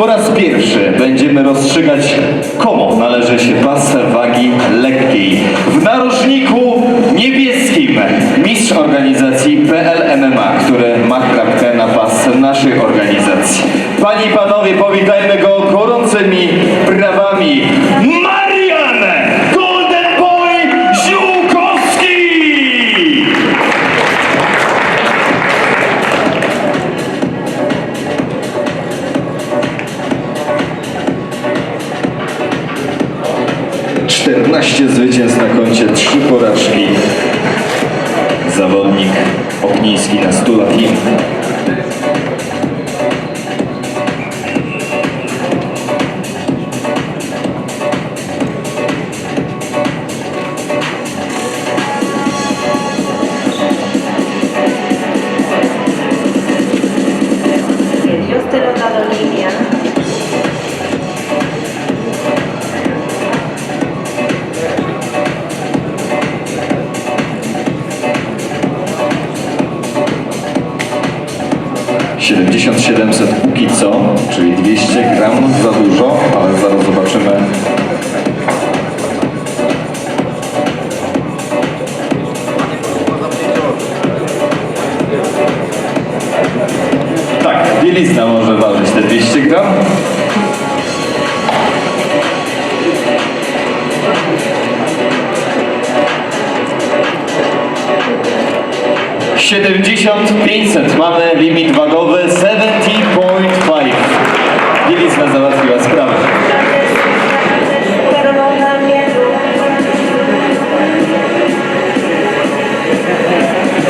Po raz pierwszy będziemy rozstrzygać, komu należy się pas wagi lekkiej. W narożniku niebieskim mistrz organizacji PL MMA, który ma klapkę na pas naszej organizacji. Panie i panowie, powitajmy go gorącymi brawami. 12 zwycięstw na koncie, 3 porażki. Zawodnik Opniński na 100 lat inny. 7700 póki co, czyli 200 gram za dużo, ale zaraz zobaczymy. Tak, bielizna może ważyć te 200 gram, Siedemdziesiąt pięćset mamy limit wagowy 70.5 Bielizna załatwiła sprawę.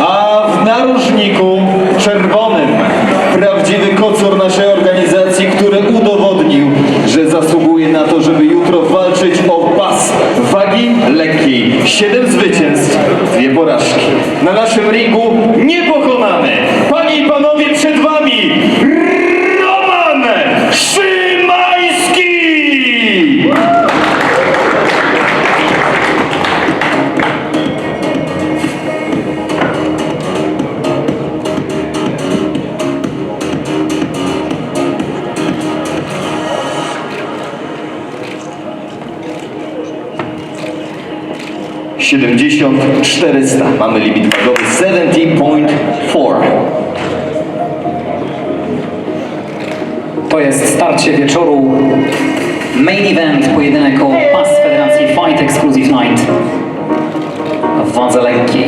A w narożniku czerwonym prawdziwy kocur naszej organizacji, który udowodnił, że zasługuje na to, żeby jutro walczyć o pas wagi lekkiej. Siedem zwycięstw, dwie porażki. Na naszym ringu niepokonany. 70 400. Mamy limit wagowy 70.4. To jest starcie wieczoru. Main event, pojedynek o pas Federacji Fight Exclusive Night w wadze lekkiej.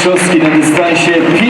Mistrzowski na dystansie 5 rund.